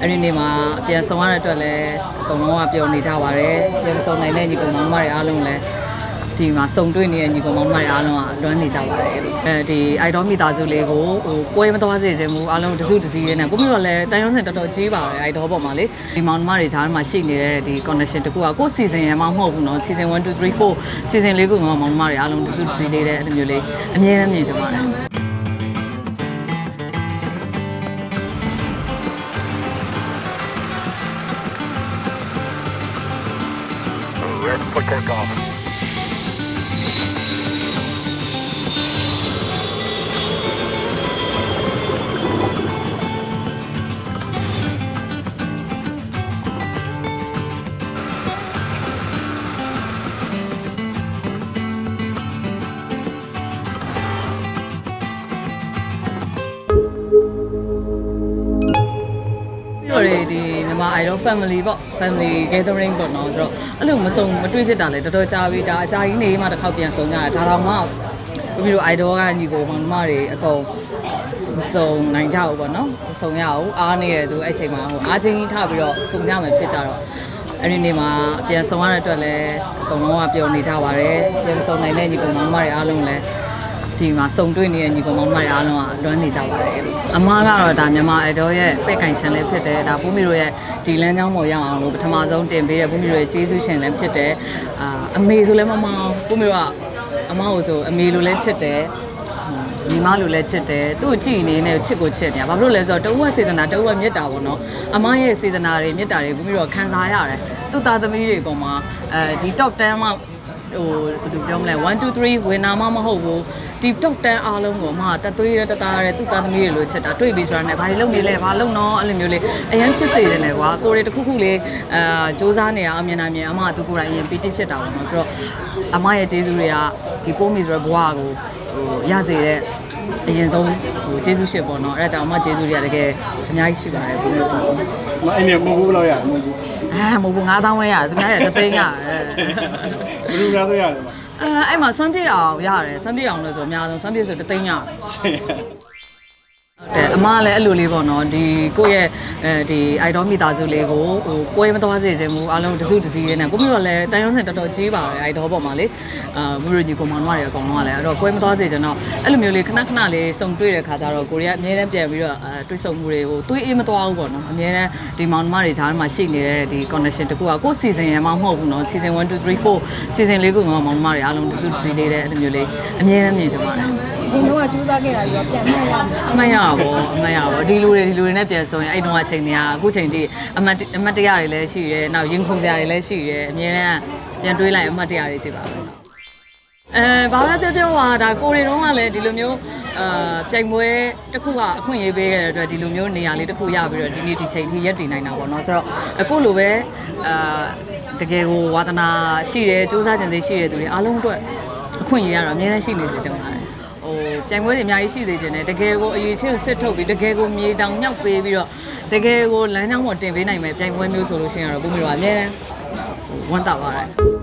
အဲ့ဒီနေ့မှာအပြန်ဆောင်ရတဲ့အတွက်လည်းအကုန်လုံးကပျော်နေကြပါတယ်ပြန်ဆောင်နိုင်တဲ့ညီကောင်မောင်မတွေအားလုံးလည်းဒီမှာစုံတွေ့နေတဲ့ညီကောင်မောင်မတွေအားလုံးကလွမ်းနေကြပါတယ်လို့အဲဒီ idol မိသားစုလေးကိုဟိုပွဲမသွားစေချင်ဘူးအားလုံးတစုတစည်းလေးနဲ့ကိုမျိုးကလည်းတန်ရုံးစင်တော်တော်ကြီးပါတယ် idol ပေါ်မှာလေဒီမောင်မတွေဂျားမှာရှိနေတဲ့ဒီ connection တကူကကို season ရမှာမဟုတ်ဘူးเนาะ season 1 2 3 4 season လေးကိုမောင်မတွေအားလုံးတစုတစည်းလေးတဲ့အဲ့လိုမျိုးလေးအမြဲတမ်းမြင်ကြပါတယ် We're in for takeoff. မြန်မာ idol family ပေါ့ family gathering ပေါ့နော်ဆိုတော့အဲ့လိုမစုံမတွေ့ဖြစ်တာလေတော်တော်ကြာပြီဒါအကြာကြီးနေမှတစ်ခေါက်ပြန်ဆုံကြတာဒါတော့မှပြီးတော့ idol ကညီကိုမောင်နှမတွေအကုန်မစုံနိုင်ကြဘူးပေါ့နော်မစုံရဘူးအားနေရသူအဲ့ချိန်မှာဟိုအားချင်းကြီးထပြီးတော့စုံကြမယ်ဖြစ်ကြတော့အဲ့ဒီနေ့မှာပြန်ဆုံရတဲ့အတွက်လည်းအကုန်လုံးကပျော်နေကြပါတယ်ပြန်ဆုံနိုင်တဲ့ညီကိုမောင်နှမတွေအားလုံးလည်း ဒီမှာစုံတွေ့နေတဲ့ညီကောင်မောင်မတွေအားလုံးကလွမ်းနေကြပါတယ်လို့အမားကတော့ဒါမြန်မာအတော်ရဲ့ပဲ့ကင်ရှင်လည်းဖြစ်တယ်ဒါပိုးမီတို့ရဲ့ဒီလမ်းကြောင်းပေါ်ရောက်အောင်လို့ပထမဆုံးတင်ပေးတဲ့ပိုးမီတို့ရဲ့ကျေးဇူးရှင်လည်းဖြစ်တယ်အာအမေဆိုလည်းမမောင်ပိုးမီတို့ကအမားကိုဆိုအမေလိုလည်းချစ်တယ်ညီမလိုလည်းချစ်တယ်သူ့ကိုကြည့်နေနေချစ်ကိုချစ်နေတာဘာဖြစ်လို့လဲဆိုတော့တဦးကစေတနာတဦးကမေတ္တာပေါ့နော်အမားရဲ့စေတနာတွေမေတ္တာတွေပိုးမီတို့ကခံစားရတယ်သူ့သားသမီးတွေပေါ်မှာအဲဒီ top 10မှာ ဟိုဘယ်သူပြောမလဲ1 2 3ဝင်နာမှမဟုတ်ဘူးဒီ top 10အားလုံးကိုမှတသွေးရတသားရသူ့သားသမီးတွေလိုချစ်တာတွေ့ပြီဆိုတာနဲ့ဘာတွေလုပ်နေလဲဘာလုပ်နော်အဲ့လိုမျိုးလေးအရင်ဖြစ်စေတယ်နဲ့ကွာကိုရီတစ်ခုခုလေးအာစူးစမ်းနေရအောင်မြင်နိုင်မြင်အမကသူကိုယ်တိုင်အရင်ပီတိဖြစ်တာပေါ့နော်ဆိုတော့အမရဲ့ကျေးဇူးတွေကဒီပိုးမီဆိုတဲ့ဘဝကိုဟိုရစေတဲ့အရင်ဆုံးဟိုကျေးဇူးရှင်ပေါ့နော်အဲ့ဒါကြောင့်အမကျေးဇူးတွေကတကယ်အများကြီးရှိပါတယ်ဘုရားပေါ့မအဲ့နေမဟုတ်ဘူးလောက်ရမဟုတ်ဘူး အာမဟုတ်ဘူး9000ဝဲရတယ်သူများရဲ့တသိန်းရတယ်ဘယ်လိုများတော့ရတယ်မအဲအဲ့မှာဆွမ်းပြည့်အောင်ရတယ်ဆွမ်းပြည့်အောင်လို့ဆိုအများဆုံးဆွမ်းပြည့်ဆိုတသိန်းရတယ်ဟု တ်တယ်အမကလည်းအဲ့လိုလေးပေါ့နော်ဒီကိုယ့်ရဲ့အဲဒီ idol မိသားစုလေးကိုဟိုပွဲမသွားစေချင်ဘူးအားလုံးတစုတစည်းလေးနဲ့ကိုမျိုးကလည်းတန်ရုံးစင်တော်တော်ကြီးပါတယ် idol ပေါ်မှာလေအာမူရညီကိုမောင်နှမတွေအကုန်လုံးကလည်းအဲ့တော့ပွဲမသွားစေချင်တော့အဲ့လိုမျိုးလေးခဏခဏလေးစုံတွေ့တဲ့ခါကျတော့ကိုရီးယားအများတန်းပြန်ပြီးတော့အဲတွေ့ဆုံမှုတွေကိုတွေးအေးမသွားဘူးပေါ့နော်အများတန်းဒီမောင်နှမတွေဂျားမှာရှိနေတဲ့ဒီ connection တကူကကိုယ့် season ရမှာမဟုတ်ဘူးနော် season 1 2 3 4 season လေးကိုမောင်နှမတွေအားလုံးတစုတစည်းလေးတဲ့အဲ့လိုမျိုးလေးအများတန်းမြင်ကြပါတယ် ရှင်တို့ကစူးစမ်းခဲ့တာပြီးတော့ပြန်မှတ်ရမယ်အမှန်ရပါဘောအမှန်ရပါဘောဒီလူတွေဒီလူတွေနဲ့ပြန်ဆိုရင်အဲ့တုန်းကအချိန်တွေကအခုချိန်ထိအမှတ်အမှတ်တရတွေလည်းရှိရဲနောက်ရင်ခုန်စရာတွေလည်းရှိရဲအများနဲ့ပြန်တွေးလိုက်အမှတ်တရတွေရှိပါပဲအဲဘာပဲပြောပြောပါဒါကိုရီတုန်းကလည်းဒီလိုမျိုးအာပြိုင်ပွဲတစ်ခုကအခွင့်အရေးပေးခဲ့တဲ့အတွက်ဒီလိုမျိုးနေရာလေးတစ်ခုရပြီးတော့ဒီနေ့ဒီချိန်ထိရက်တည်နိုင်တာပေါ့နော်ဆိုတော့အခုလိုပဲအာတကယ်ကိုဝါသနာရှိတယ်စူးစမ်းကြံစိတ်ရှိတဲ့သူတွေအားလုံးအတွက်အခွင့်အရေးရတော့အများနဲ့ရှိနေစေချင်ပါတယ်ဟို ပြိုင်ပွဲတွေအများကြီးရှိသေးတယ်ねတကယ်ကိုအရေးချင်းစစ်ထုတ်ပြီးတကယ်ကိုမြေတောင်မြောက်ပေးပြီးတော့တကယ်ကိုလမ်းကြောင်းပေါ်တင်ပေးနိုင်မယ်ပြိုင်ပွဲမျိုးဆိုလို့ရှိရင်တော့ဘုံမျိုးကအများတန်းဟိုဝမ်းသာပါတယ်